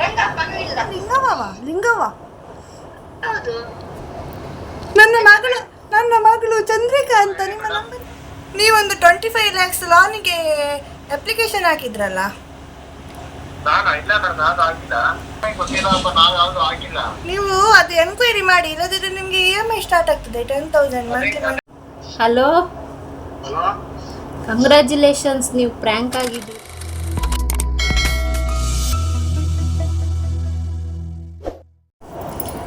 ಲಿಂಗಪ್ಪ ಲಿಂಗವ್ವ ಲಿಂಗವ್ವ. ನನ್ನ ಮಗಳು ನನ್ನ ಮಗಳು ಚಂದ್ರಿಕಾ ಅಂತ ನಿಮ್ಮ ನಂಬರ್ ನೀವೊಂದು ಟ್ವೆಂಟಿ ಫೈವ್ ಲ್ಯಾಕ್ಸ್ ಲೋನಿಗೆ ಅಪ್ಲಿಕೇಶನ್ ಹಾಕಿದ್ರಲ್ಲ ನಾವು ಯಾವ್ದು ಆಗಿಲ್ಲ ನೀವು ಅದು ಎನ್ಕ್ವೈರಿ ಮಾಡಿ ಇಲ್ಲದಿದ್ರೆ ನಿಮಗೆ ಇ ಎಂ ಐ ಸ್ಟಾರ್ಟ್ ಆಗ್ತದೆ ten thousand monthly hello congratulations ನೀವು ಪ್ರ್ಯಾಂಕ್ ಆಗಿದ್ದು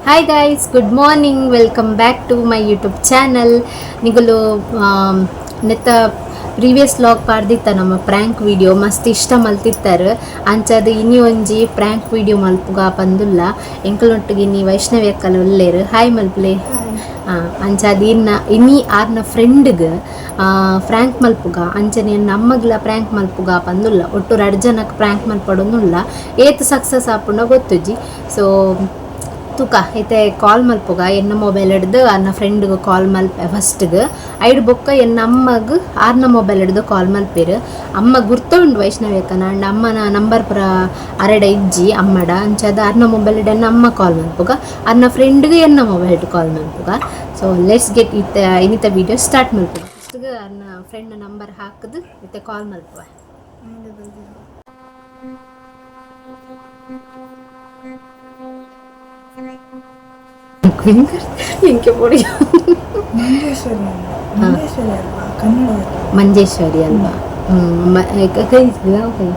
hi guys good morning welcome back to my YouTube channel ನಿಗಲು ನೆತ್ತ ಪ್ರೀವಿಯಸ್ ಲಾಗ್ ಪಾಡ್ದಿತ್ತ ನಮ್ಮ ಪ್ರ್ಯಾಂಕ್ ವಿಡಿಯೋ ಮಸ್ತ್ ಇಷ್ಟ ಮಲ್ತಿತ್ತರ್. ಅಂಚದು ಇನ್ನಿ ಒಂಜಿ ಪ್ರ್ಯಾಂಕ್ ವಿಡಿಯೋ ಮಲ್ಪುಗ ಬಂದುಲ್ಲ. ಎಂಕಲೊಟ್ಟಿಗೆ ನೀ ವೈಷ್ಣವಿ ಅಕ್ಕಲು ಒಳ್ಳೇರು ಹಾಯ್ ಮಲ್ಪಲೆ. ಆ, ಅಂಚಾದ ಇನ್ನ ಇನಿ ಆರ್ನ ಫ್ರೆಂಡ್ಗೆ ಫ್ರ್ಯಾಂಕ್ ಮಲ್ಪುಗ ಅಂಚನೆ ನಮ್ಮಗ್ಲ ಪ್ರ್ಯಾಂಕ್ ಮಲ್ಪುಗ ಬಂದುಲ್ಲ. ಒಟ್ಟು ಎರಡು ಜನಕ್ಕೆ ಪ್ರ್ಯಾಂಕ್ ಮಲ್ಪಡೋನುಲ್ಲ. ಏತ್ ಸಕ್ಸಸ್ ಆಪುಂಡ ಗೊತ್ತುಜಿ. ಸೊ ತುಕ ಐತೆ ಕಾಲ್ ಮಲ್ಪುಗ ಎನ್ನ ಮೊಬೈಲ್ ಹಿಡ್ದು, ಅನ್ನ ಫ್ರೆಂಡ್ಗೆ ಕಾಲ್ ಮಲ್ಪೆ ಫಸ್ಟ್ಗೆ ಐಡ್ ಬೊಕ್ಕ ಎನ್ನ ಅಮ್ಮಗ್ ಆರ್ನ ಮೊಬೈಲ್ ಹಿಡ್ದು ಕಾಲ್ ಮಲ್ಪೇರು. ಅಮ್ಮ ಗುರ್ತುಂಡು ವೈಷ್ಣವಿ ನಾಂಡ ಅಮ್ಮನ ನಂಬರ್ ಪುರ ಅರಡ ಇಜ್ಜಿ, ಅಮ್ಮಡ. ಅಂಚದ ಅರ್ನ ಮೊಬೈಲ್ ಹಿಡ್ ಎನ್ನ ಅಮ್ಮ ಕಾಲ್ ಮಲ್ಪುಗ. ಅರ್ನ ಫ್ರೆಂಡ್ಗೆ ಎನ್ನ ಮೊಬೈಲ್ ಹಿಡ್ದು ಕಾಲ್ ಮಲ್ಪುಗ. ಸೊ ಲೆಟ್ಸ್ ಗೆಟ್ ಇತ್ತ ಇನ್ನಿತ ವಿಡಿಯೋ ಸ್ಟಾರ್ಟ್ ಮಲ್ಪುಗ. ಫಸ್ಟ್ಗೆ ಅನ್ನ ಫ್ರೆಂಡ್ ನಂಬರ್ ಹಾಕದು ಮತ್ತೆ ಕಾಲ್ ಮಲ್ಪುಗ ಕೈ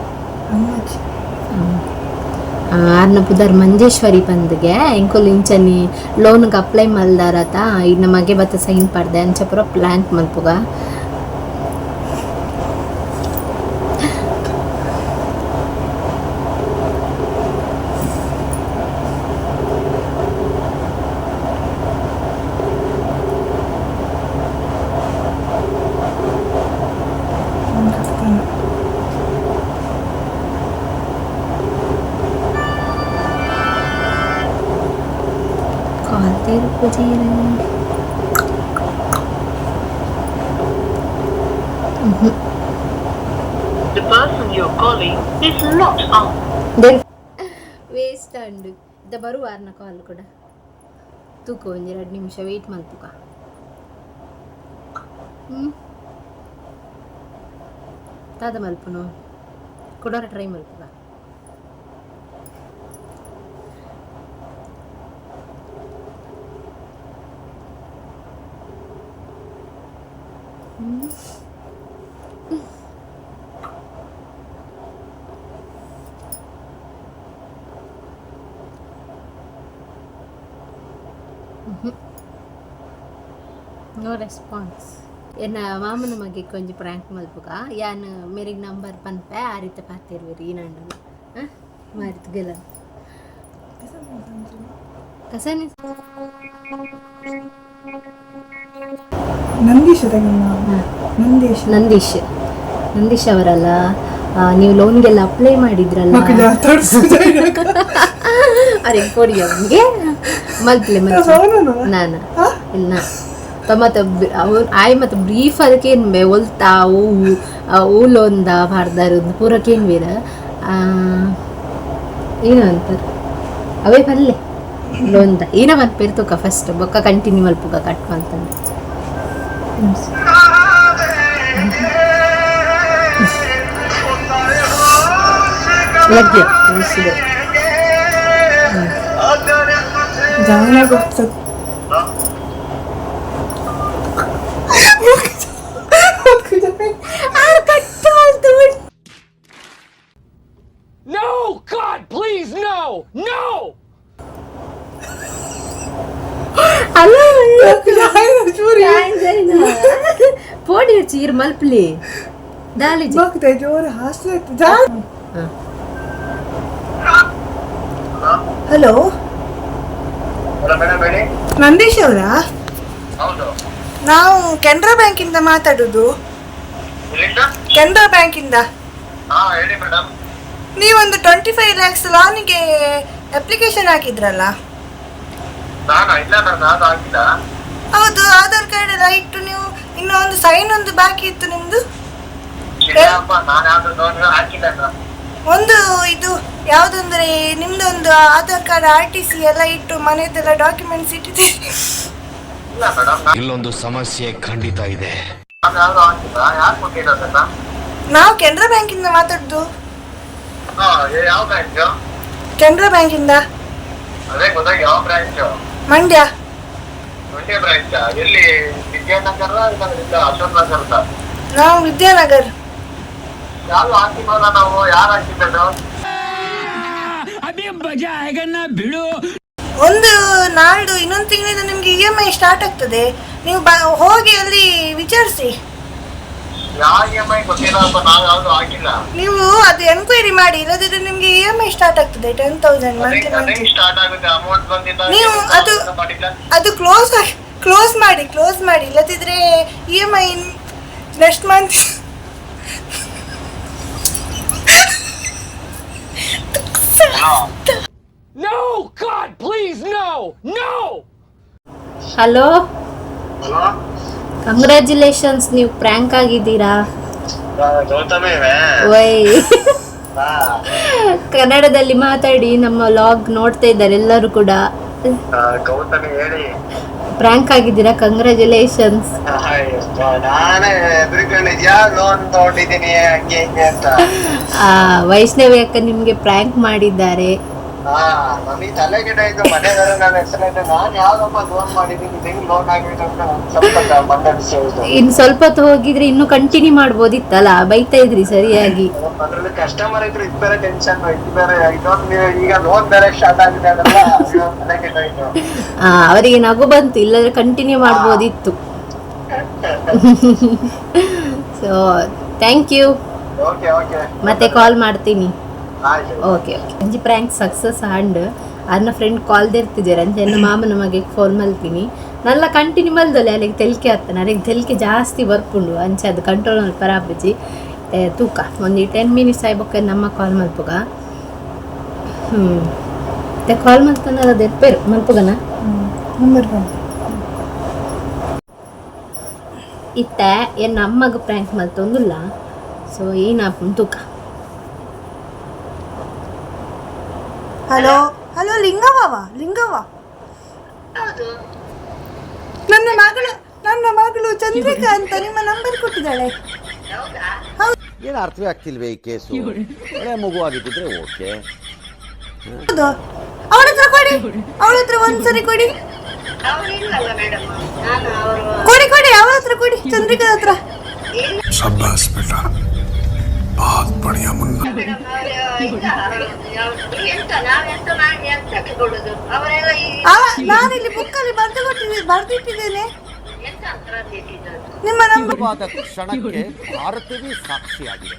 ಅಮ್ಮಾಜಿ ಆರ್ನ ಪುದರ್ ಮಂಜೇಶ್ವರಿ ಬಂದ್ಗೆ ಎಂಕೊಲ್ ಇಂಚನಿ ಲೋನ್ಗೆ ಅಪ್ಲೈ ಮಲ್ದಾರತ ಇನ್ನು ಮಗೆ ಬತ್ತ ಸೈನ್ ಪಡ್ದೆ ಅಂಚ ಪುರ ಪ್ಲಾಂಕ್ ಮಲ್ಪುಗ ಕಾಲ್ ತೀರು ಪೂಜೆಯರ The person you're calling is not on. Waste ಅಂಡು ಇದ ಬರುವ ಆರ್ನ ಕಾಲ್ ಕೂಡ ತೂಕ ಒಂಜಿ ಎರಡು ನಿಮಿಷ ವೆಯ್ಟ್ ಮಲ್ಪುಗ ಹ್ಞೂ ತಾದ ಮಲ್ಪುನು ಕೊಡೋರ ಟ್ರೈ ಮಲ್ಪುಗ ನೋ ರೆಸ್ಪಾನ್ಸ್. ಮಗೆ ಕೊಂಚ ಪ್ರ್ಯಾಂಕ್ ಮಲ್ಪುಗ ಯಾನ್ ಮೇರಿಗೆ ನಂಬರ್ ಪನ್ಪೆ ಆ ರೀತಿ ಪಾತಿರ್ವಿರಿ ಈ ನಂಡಲ ಮಾರಿತ್ ಗೆಲ. ಕಸನಿ ನಂದೀಶ ನಂದೀಶ್. ನಂದೀಶ್. ನಂದೀಶ್ ಅವರಲ್ಲ? ನೀವು ಲೋನ್ಗೆಲ್ಲ ಅಪ್ಲೈ ಮಾಡಿದ್ರಲ್ಲ? ಅರೆ ಕೊಡಿ ಅವನಿಗೆ. ಮಲ್ಪ್ಲೆ ಮಲ್ಪ್ಲೆ. ನಾನು. ಇಲ್ಲ ಮತ್ತೆ ಬ್- ಅವು ಆಯ್ ಮತ್ತೆ ಬ್ರೀಫ್ ಅದಕ್ಕೆ ಏನು ಬೇ ಒಲ್ತಾ ಹೂ ಊಲೊಂದ ಮಾಡ್ದಾರದು ಪೂರಕ್ಕೇನು ಬೇರ ಏನು ಅಂತಾರೆ. ಅವೇ ಬಲ್ಲೆ ಲೋಂದ. ಏನ ಬಂದು ತೂಕ ಫಸ್ಟ್ ಬೊಕ್ಕ ಕಂಟಿನ್ಯೂ ಮಲ್ಪುಗ ಕಟ್ ಮಾಡ್ತಾನೆ ಲಗ್ಗೆ ಅನಿಸಿದೆ ಜಾನ ಗೊತ್ತದ No! God, please, no! No! ಪೋಡಿ ಚೀರ್ ಮಲ್ಪ್ಲಿ. ದಾಲಿಜಿ ಬಾಕ್ತೆ ಜೋರ ಹಾಸ್ಲ ಜಾ. ಹಲೋ. ನಂದೀಶ್ ಅವರಾ? ಹೌದು ನಾವು ಕೆನರಾ ಬ್ಯಾಂಕಿಂದ ಮಾತಾಡುದು. ಇಲ್ಲಿಂದ ಕೆನರಾ ಬ್ಯಾಂಕಿಂದ. ನೀವೊಂದು ಟ್ವೆಂಟಿ ಫೈವ್ ಲ್ಯಾಕ್ಸ್ ಲೋನಿಗೆ ಅಪ್ಲಿಕೇಶನ್ ಹಾಕಿದ್ರಲ್ಲ? ಹೌದು ಆಧಾರ್ ಕಾರ್ಡ್ ಎಲ್ಲ ಇಟ್ಟು ನೀವು ಇನ್ನೂ ಒಂದು ಸೈನ್ ಒಂದು ಬಾಕಿ ಇತ್ತು ನಿಮ್ದು? ಒಂದು ಇದು ಯಾವುದಂದ್ರೆ ನಿಮ್ದೊಂದು Aadhaar card R T C ಎಲ್ಲ ಇಟ್ಟು ಮನೆಯದೆಲ್ಲ ಡಾಕ್ಯುಮೆಂಟ್ಸ್ ಇಟ್ಟಿದೆ ಇಲ್ಲೊಂದು ಸಮಸ್ಯೆ ಖಂಡಿತ ಇದೆ. ನಾವು ಕೆನರಾ ಬ್ಯಾಂಕಿಂದ ಮಾತಾಡುದು. ಹಾ ಯಾವ ಬ್ರಾಂಚ್ ಕೆನರಾ ಬ್ಯಾಂಕಿಂದ. ಅದೇ ಗೊತ್ತಾಗಿ ಯಾವ ಬ್ರಾಂಚ್? ಮಂಡ್ಯ. ಮಂಡ್ಯ ಬ್ರಾಂಚ್ ಎಲ್ಲಿ ವಿದ್ಯಾನಗರ ಇಲ್ಲ ಅಶೋಕ್ ನಗರ ನಾವು ವಿದ್ಯಾನಗರ್. ಯಾರು ನಾವು? ಯಾರು ಹಾಕಿದ್ದು ಬಿಡು. ಒಂದು ನಾಡು ಇನ್ನೊಂದು ತಿಂಗಳಿಂದ ನಿಮ್ಗೆ ಇ ಎಂ ಐ ಸ್ಟಾರ್ಟ್ ಆಗ್ತದೆ. ನೀವು ಬ ಹೋಗಿ ಅಲ್ಲಿ ವಿಚಾರಿಸಿ ಯಾವ ಇ ಎಂ ಐ ಗೊತ್ತಿಲ್ಲಪ್ಪ ನಾವು ಹಾಕಿಲ್ಲ ನೀವು ಅದು ಎನ್ಕ್ವೈರಿ ಮಾಡಿ ಇಲ್ಲದಿದ್ರೆ ನಿಮ್ಗೆ ಇ ಎಂ ಐ ಸ್ಟಾರ್ಟ್ ಆಗ್ತದೆ ಟೆನ್ ತೌಸಂಡ್ ಮಂತ್ ಮಂತ್ಲಿ ನೀವು ಅದು- ಅದು ಕ್ಲೋಸ್ ಕ್ಲೋಸ್ ಮಾಡಿ ಕ್ಲೋಸ್ ಮಾಡಿ ಇಲ್ಲದಿದ್ರೆ E M I next month No! God, please, no! No! Hello hello congratulations ನೀವು ಪ್ರ್ಯಾಂಕ್ ಆಗಿದ್ದೀರಾ? ವೈ ಕನ್ನಡದಲ್ಲಿ ಮಾತಾಡಿ ನಮ್ಮ ಲಾಗ್ ನೋಡ್ತಾ ಇದ್ದಾರೆ ಎಲ್ಲರೂ ಕೂಡ. ಪ್ರ್ಯಾಂಕ್ ಆಗಿದ್ದೀರಾ? ಕಂಗ್ರ್ಯಾಚುಲೇಷನ್ಸ್ ಅಂತ. ವೈಷ್ಣವಿ ಅಕ್ಕ ನಿಮಗೆ ಪ್ರ್ಯಾಂಕ್ ಮಾಡಿದ್ದಾರೆ. ಹಾ ನಮಗೆ ತಲೆ ಕೆಟ್ಟ ಆಯ್ತು ಮನೆಗಾರ ನನ್ನ ಹೆಸರೈತೆ ನಾನ್ ಯಾವ್ದಪ್ಪ ಲೋನ್ ಮಾಡಿದ್ದೀನಿ ಹೆಂಗ್ ಲೋನ್ ಆಗಿತ್ತು ಅಂತ ಒಂದ್ ಸ್ವಲ್ಪ ಹೊತ್ತು ಹೋಗಿದ್ರೆ ಇನ್ನು ಕಂಟಿನ್ಯೂ ಮಾಡ್ಬೋದಿತ್ತಲ್ಲ? ಬೈತಾ ಇದ್ರಿ ಸರಿಯಾಗಿ. ಅದ್ರಲ್ಲಿ ಕಸ್ಟಮರ್ ಇದ್ರು ಇದು ಬೇರೆ ಟೆನ್ಷನ್ ಇದು ಬೇರೆ ಇದೊಂದು ಈಗ ಲೋನ್ ಬೇರೆ ಸ್ಟಾರ್ಟ್ ಆಗಿದೆ ಅದೆಲ್ಲ ತಲೆ ಆ, ಅವರಿಗೆ ನಗು ಬಂತು ಇಲ್ಲದ್ರೆ ಕಂಟಿನ್ಯೂ ಮಾಡ್ಬೋದಿತ್ತು. So thank you okay okay ಮತ್ತೆ ಕಾಲ್ ಮಾಡ್ತೀನಿ. ಓಕೆ ಓಕೆ ಅಂಜಿ ಪ್ರ್ಯಾಂಕ್ ಸಕ್ಸಸ್ ಆಂಡ್ ಅನ್ನ ಫ್ರೆಂಡ್ ಕಾಲ್ ದಿರ್ತಿದ್ದೀರ ಅಂಚೆ ಎನ್ನ ಮಾಮನ ಮಗೆ ಫೋನ್ ಮಲ್ತೀನಿ ನಲ್ಲ ಕಂಟಿನ್ಯೂ ಮಲ್ದೊಲೆ ಅಲ್ಲಿಗೆ ತೆಲ್ಕೆ ಆಗ್ತಾನೆ. ಅಲ್ಲಿಗೆ ತೆಲ್ಕೆ ಜಾಸ್ತಿ ಬರ್ಪುಂಡು ಅಂಚೆ ಅದು ಕಂಟ್ರೋಲ್ ಅಲ್ಲಿ ಪರಾಬಜಿ ತೂಕ. ಒಂದು ಟೆನ್ ಮಿನಿಟ್ಸ್ ಆಯ್ಬಕ್ಕ ನಮ್ಮ ಕಾಲ್ ಮಲ್ಪುಗ. ಹ್ಞೂ ಕಾಲ್ ಮಲ್ತಾನ ಅದು ಎಪ್ಪೇರು ಮಲ್ಪುಗನ? ಇತ್ತ, ಏನು ಅಮ್ಮಗ ಪ್ರ್ಯಾಂಕ್ ಮಲ್ತೊಂದಿಲ್ಲ. ಸೊ ನಾ ತೂಕ. ಹಲೋ? ಹಲೋ ಲಿಂಗವ್ವ ಲಿಂಗವ್ವ. ನನ್ನ ಮಗಳು ನನ್ನ ಮಗಳು ಚಂದ್ರಿಕಾ ಅಂತ ನಿಮ್ಮ ನಂಬರ್ ಕೊಟ್ಟಿದ್ದಾಳೆ. ಹೌದಾ? ಏನು ಅರ್ಥವೇ ಆಗ್ತಿಲ್ವೇ ಈ ಕೇಸು? ಒಳ್ಳೆ ಮಗು ಆಗಿದ್ದಿದ್ರೆ ಓಕೆ. ಹೌದು. ಅವಳ ಹತ್ರ ಕೊಡಿ. ಅವಳ ಹತ್ರ ಒಂದ್ಸರಿ ಕೊಡಿ. ಕೊಡಿ ಕೊಡಿ. ಅವಳ ಹತ್ರ ಕೊಡಿ. ಚಂದ್ರಿಕಾ ಹತ್ರ. बहुत बढ़िया मुन्ना ಮೇಡಮ್ ಅವರು ಇಲ್ಲ ಅವ್ರು ಎಂತ ನಾವೆಂತ ಮಾಡಿ ಎಂತಕ್ಕೆ ಕೊಡುದು ಅವರೆಲ್ಲ ಈ ಆ, ನಾನಿಲ್ಲಿ ಬುಕ್ಕಲ್ಲಿ ಬರೆದು ಕೊಟ್ಟಿದ್ದೆ ಬರೆದಿಟ್ಟಿದ್ದೇನೆ ಎಂತ ಅಂತ ಇಟ್ಟಿದ್ದು ನಿಮ್ಮ ನಂಬರ್ ವಾದ ಕ್ಷಣಕ್ಕೆ ಭಾರತವೇ ಸಾಕ್ಷಿಯಾಗಿದೆ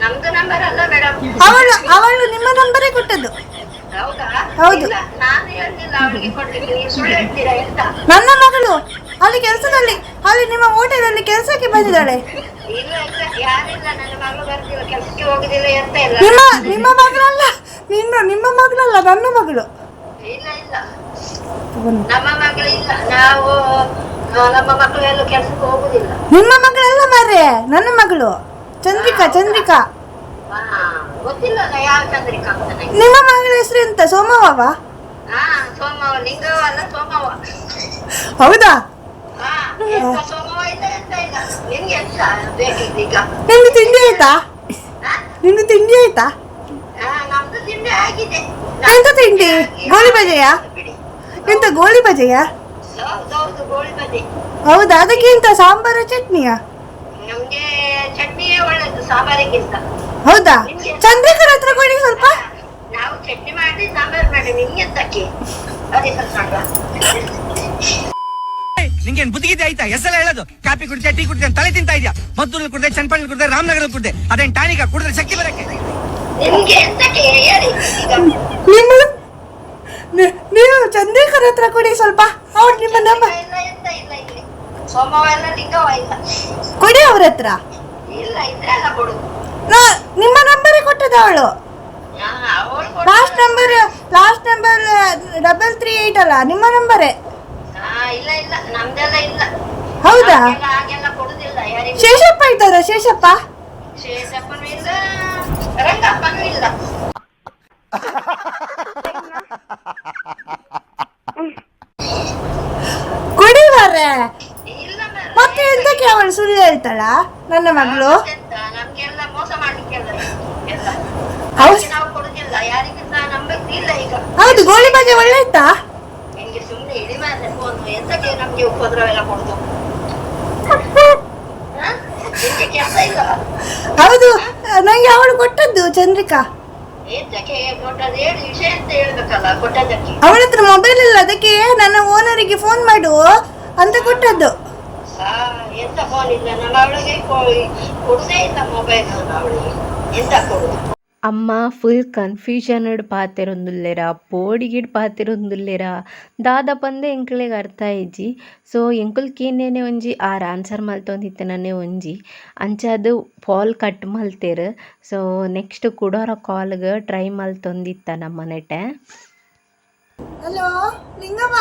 ನಮ್ದು ನಂಬರ್ ಅಲ್ಲ ಮೇಡಮ್ ಅವಳು ಅವಳು ನಿಮ್ಮ ನಂಬರೇ ಕೊಟ್ಟದ್ದು ಹೌದಾ ಹೌದು. ಇಲ್ಲ ನಾನು ಹೇಳಿಲ್ಲ ಅವಳಿಗೆ ಕೊಡ್ಲಿಕ್ಕೆ ನೀವು ಸುಳ್ಳು ಹೇಳ್ತೀರಾ ಎಂತ ನನ್ನ ಮಗಳು ಅಲ್ಲಿ ಕೆಲಸದಲ್ಲಿ ಅಲ್ಲಿ ನಿಮ್ಮ ಹೋಟೆಲಲ್ಲಿ ಕೆಲಸಕ್ಕೆ ಬಂದಿದ್ದಾಳೆ. ನಿಮ್ಮ ನಿಮ್ಮ ಮಗಳಲ್ಲ ನಿನ್ನ ನಿಮ್ಮ ಮಗಳಲ್ಲ ನನ್ನ ಮಗಳು. ನಮ್ಮ ಮಗಳು ಇಲ್ಲ. ನಾವು ನಮ್ಮ ಮಕ್ಕಳು ಎಲ್ಲೂ ಕೆಲಸಕ್ಕೆ ಹೋಗುದಿಲ್ಲ. ನಿಮ್ಮ ಮಗಳಲ್ಲ ಮಾರ್ರೆ ನನ್ನ ಮಗಳು. ಚಂದ್ರಿಕಾ ಚಂದ್ರಿಕಾ. ನಿಮ್ಮ ಮಗಳ ಹೆಸರು ಎಂತ ಸೋಮವ್ವ. ಹೌದಾ? ಆಯ್ತಾ ನಿಮ್ದು ತಿಂಡಿ ಆಯ್ತಾ? ನಮ್ದು ತಿಂಡಿ ಆಗಿದೆ ಎಂತ ತಿಂಡಿ? ಗೋಳಿ ಬಜೆಯಾ? ಎಂತ ಗೋಳಿ ಬಜೆಯಾ? ಹೌದಾ? ಅದಕ್ಕೆ ಎಂತ ಸಾಂಬಾರು, ಚಟ್ನಿಯಾ? ಹೌದಾ? ಚಂದ್ರಿಕರ ಹತ್ರ ಕೊಡಿ ಸ್ವಲ್ಪ. ನಾವು ಚಟ್ನಿ ಮಾಡಿ ಸಾಂಬಾರ್ ಮಾಡಿ, ನಿಮ್ಗೆ ಅದೇ ಸ್ವಲ್ಪ ನಿಂಗೇನ್ ಬುದ್ಧಿಗಿದೆ ಆಯ್ತಾ? ಹೆಸರು ಹೇಳೋದು. ಕಾಫಿ ಕುಡಿದೆ ಟೀ ಕುಡಿದೆ ತಲೆ ತಿಂತಾ ಇದ್ಯಾ? ಮದ್ದೂರಲ್ಲಿ ಕುಡಿದೆ ಚನ್ನಪಳ್ಳಿ ಕುಡಿದೆ ರಾಮನಗರ ಕುಡಿದೆ. ಅದೇನ್ ಟಾನಿಕ? ಕುಡಿದ್ರೆ ಶಕ್ತಿ ಬರಕ್ಕೆ? ನಿಮ್ಮ ನೀವು ಚಂದ್ರಿಕರ ಹತ್ರ ಕೊಡಿ ಸ್ವಲ್ಪ. ಅವ್ರು ನಿಮ್ಮ ಇಲ್ಲ ಕೊಡಿ ಅವ್ರ ಹತ್ರ. ನಿಮ್ಮ ನಂಬರೇ ಕೊಟ್ಟದ ಅವಳು. Last number last number double three eight ಅಲ್ಲ ನಿಮ್ಮ ನಂಬರೇ. ಇಲ್ಲ ಇಲ್ಲ. ನಮ್ದೆಲ್ಲ ಇಲ್ಲ. ಹೌದಾ? ಹಾಗೆಲ್ಲ ಹಾಗೆಲ್ಲ ಕೊಡುದಿಲ್ಲ ಯಾರಿಗೂ. ಶೇಷಪ್ಪ ಇದ್ದಾರ? ಶೇಷಪ್ಪ? ಶೇಷಪ್ಪನೂ ಇಲ್ಲ ರಂಗಪ್ಪನೂ ಇಲ್ಲ. ಕೊಡಿ ಮಾರ್ರೆ. ಇಲ್ಲ ಮಾರ್ರೆ. ಮತ್ತೆ ಎಂತಕ್ಕೆ ಅವಳು ಸುಳ್ಳು ಹೇಳ್ತಾಳ? ನನ್ನ ಮಗಳು? ಎಂತ, ನಮ್ಗೆಲ್ಲ ಮೋಸ ಮಾಡ್ಲಿಕ್ಕೆಲ್ಲ ಎಲ್ಲ. ಹೌದು. ಅದಕ್ಕೆ ನಾವು ಕೊಡುದಿಲ್ಲ. ಯಾರಿಗೂ ನಂಬಕ್ ಇಲ್ಲ ಈಗ. ಹೌದು ಗೋಳಿ ಬಜೆ ಒಳ್ಳೆ ಇತ್ತಾ? ನಿಮ್ಗೆ ಸುಮ್ನೆ ಫೋನು ಎಂತಕ್ಕೆ ನಮ್ಗೆ ಉಪದ್ರವ ಎಲ್ಲ ಕೊಡುದು. ಹ? ಕೆಲಸ ಇಲ್ಲ ಹೌದು ನಂಗೆ ಅವಳು ಕೊಟ್ಟದ್ದು ಚಂದ್ರಿಕಾ. ಎಂತಕ್ಕೆ ಕೊಟ್ಟದ್ದು ಹೇಳಿ ವಿಷಯ ಅಂತ ಹೇಳ್ಬೇಕಲ್ಲ ಕೊಟ್ಟದ್ದಕ್ಕೆ. ಅವಳ ಹತ್ರ ಮೊಬೈಲ್ ಇಲ್ಲ ಅದಕ್ಕೆ ನನ್ನ ಓನರಿಗೆ ಫೋನ್ ಮಾಡು ಅಂತ ಕೊಟ್ಟದ್ದು. ಎಂತ ಫೋನ್ ಇಲ್ಲ? ನಾನು ಅವಳಿಗೆ ಕೊಡದೇ ಇಲ್ಲ ಮೊಬೈಲ್ ಅವಳಿಗೆ. ಎಂತ ಕೊಡುದು? ಅಮ್ಮ ಫುಲ್ ಕನ್ಫ್ಯೂಷನ್ಡ್ ಪಾತೆರೊಂದುಲ್ಲೆರ ಪೋಡಿಗಿಡ್ ಪಾತೆರೊಂದುಲ್ಲೆರ. ದಾದ ಪಂದೆ ಎಂಕ್ಲೆಗ್ ಅರ್ಥ ಇಜ್ಜಿ ಸೊ ಎಂಕುಲ್ಕೇನೇನೆ ಒಂಜಿ ಆರ್ ಆನ್ಸರ್ ಮಲ್ತೊಂದಿತ್ತನನೆ ಒಂಜಿ. ಅಂಚಾದ್ ಪಾಲ್ ಕಟ್ ಮಲ್ತೆರ್. ಸೊ ನೆಕ್ಸ್ಟ್ ಕುಡೋರ ಗ ಟ್ರೈ ಮಲ್ತೊಂದಿತ್ತ ನಮ್ಮ ನೆಟೆ ಹಲೋ ಲಿಂಗವ್ವ?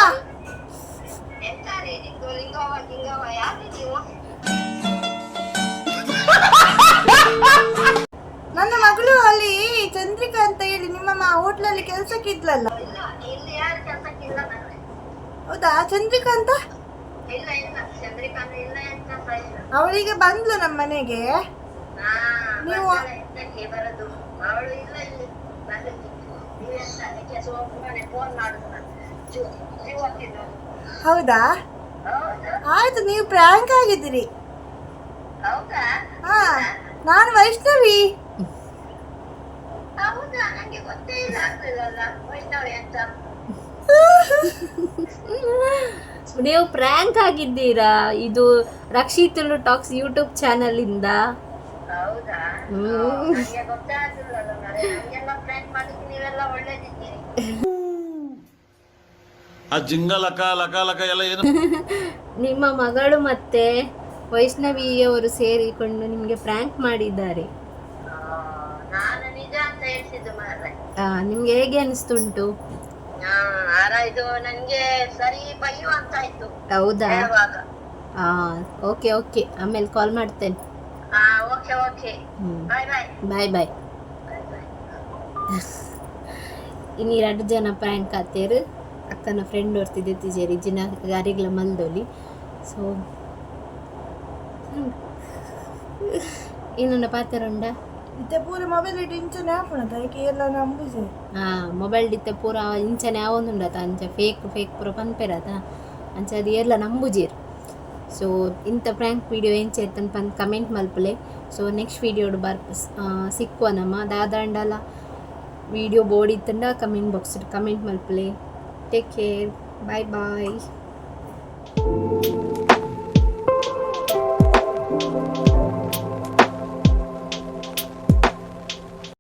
ಎಂತಾರೆ ನಿಂದು? ಲಿಂಗವ್ವ ಲಿಂಗವ ಲಿಂಗವ ಯಾರು ನೀವು? ಚಂದ್ರಿಕಾ ಅಂತ ಹೇಳಿ ನಿಮ್ಮಮ್ಮ ಹೋಟ್ಲಲ್ಲಿ ಕೆಲಸಕ್ಕಿಲ್ಲ ಮಾರ್ರೆ. ಹೌದಾ? ಚಂದ್ರಿಕಾ ಅಂತ? ಅವಳಿಗೆ ಬಂದ್ಲು ನಮ್ಮ ಮನೆಗೆ. ನೀವು- ಹೌದಾ? ಆಯ್ತು ನೀವು ಪ್ರ್ಯಾಂಕ್ ಆಗಿದ್ದೀರಿ. ಹಾ ನಾನು ವೈಷ್ಣವಿ. ಹೌದಾ ನಂಗೆ ಗೊತ್ತೇ ಇಲ್ಲ ಆಗ್ಲಿಲ್ಲಲ್ಲ ವೈಷ್ಣವಿ ಅಂತ ನೀವು ಪ್ರ್ಯಾಂಕ್ ಆಗಿದ್ದೀರಾ? ಇದು ರಕ್ಷಿತುಲು ಟಾಕ್ಸ್ ಯೂಟ್ಯೂಬ್ ಚಾನಲಿಂದ ಹೌದಾ? ಹ್ಮ್. ನಂಗೆ ಗೊತ್ತೇ ಆಗಿಲ್ಲಲ್ಲ ಮಾರ್ರೆ. ನಮ್ಗೆಲ್ಲ ಪ್ಲಾನ್ ಮಾಡಿದ್ದು ನೀವೆಲ್ಲ ಒಳ್ಳೇದಿದ್ದೀರಿ. ಆ ಜಿಂಗ ಲಕ ಲಕ ಲಕ ಎಲ್ಲ ಏನು? ನಿಮ್ಮ ಮಗಳು ಮತ್ತೆ ವೈಷ್ಣವಿಯವರು ಸೇರಿಕೊಂಡು ನಿಮಗೆ ಪ್ರ್ಯಾಂಕ್ ಮಾಡಿದ್ದಾರೆ. ನಿಮ್ಗೆ ಹೇಗೆ ಅನಿಸ್ತುಂಟು ಇದು ನನ್ಗೆ ಸರಿ ಬಯ್ಯು ಅಂತ ಆಯ್ತು. ಹೌದಾ? ಹಾ ಓಕೆ ಓಕೆ. ಆಮೇಲೆ ಕಾಲ್ ಮಾಡ್ತೇನೆ. Okay okay. ಬಾಯ್ ಬಾಯ್ ಇನ್ನು ಎರಡು ಜನ ಪ್ರ್ಯಾಂಕ್ ಆತೇರು ಅಕ್ಕನ ಫ್ರೆಂಡ್ ಓಡ್ತಿದ್ದೆ ತಿಜೇರಿ ಜಿನ ಗಾರಿಗ್ಲ ಮಲ್ದೋಲಿ. ಸೊ ಇನ್ನೊಂದು ಪಾತೆರುಂಡ ಇತ್ತೆ ಪೂರ ಮೊಬೈಲ್ ಇಟ್ಟು ಇಂಚನೆ ಹಾಪುಣದ ಅದಕ್ಕೆ ಎಲ್ಲ ನಂಬುಜೆ ಹಾ ಮೊಬೈಲ್ ಇತ್ತೆ ಪೂರ ಇಂಚನೆ ಆವೊಂದುಂಡತ ಅಂಚ ಫೇಕ್ ಫೇಕ್ ಪೂರ ಪನ್ಪೆರತ? ಅಂಚ ಅದು ಎಲ್ಲ ನಂಬುಜೀರ್. ಸೊ ಇಂಥ ಪ್ರ್ಯಾಂಕ್ ವಿಡಿಯೋ ಏನು ಚೇತನ್ ಪಂದ್ ಕಮೆಂಟ್ ಮಲ್ಪಲೆ. ಸೊ ನೆಕ್ಸ್ಟ್ ವಿಡಿಯೋಡು ಬರ್ ಸಿಕ್ಕುವ ನಮ್ಮ ದಾದಾಂಡಲ ವಿಡಿಯೋ ಬೋರ್ಡ್ ಇತ್ತಂಡ comment box comment ಮಲ್ಪಲೆ. Take care bye bye